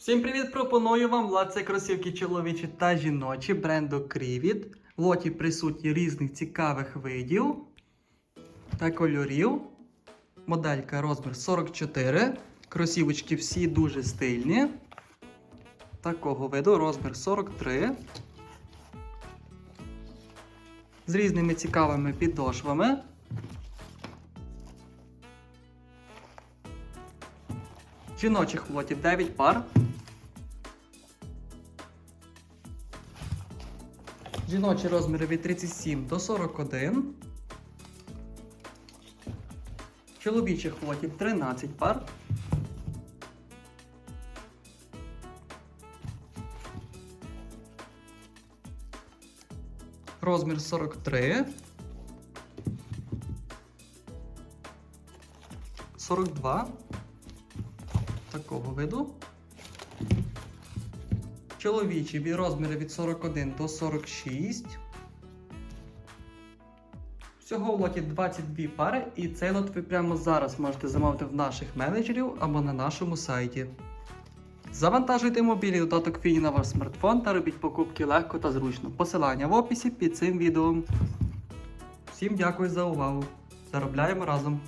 Всім привіт! Пропоную вам лаце кросівки чоловічі та жіночі бренду Крівіт. В лоті присутні різних цікавих видів та кольорів. Моделька розмір 44. Кросівочки всі дуже стильні. Такого виду розмір 43. З різними цікавими підошвами. Жіночих в лоті 9 пар. Жіночі розміри від 37 до 41. Чоловічих в лоті 13 пар. Розмір 43. 42. Такого виду. Чоловічі розміри від 41 до 46. Всього в лоті 22 пари, і цей лот ви прямо зараз можете замовити в наших менеджерів або на нашому сайті. Завантажуйте мобільний додаток Фіні на ваш смартфон та робіть покупки легко та зручно. Посилання в описі під цим відео. Всім дякую за увагу. Заробляємо разом!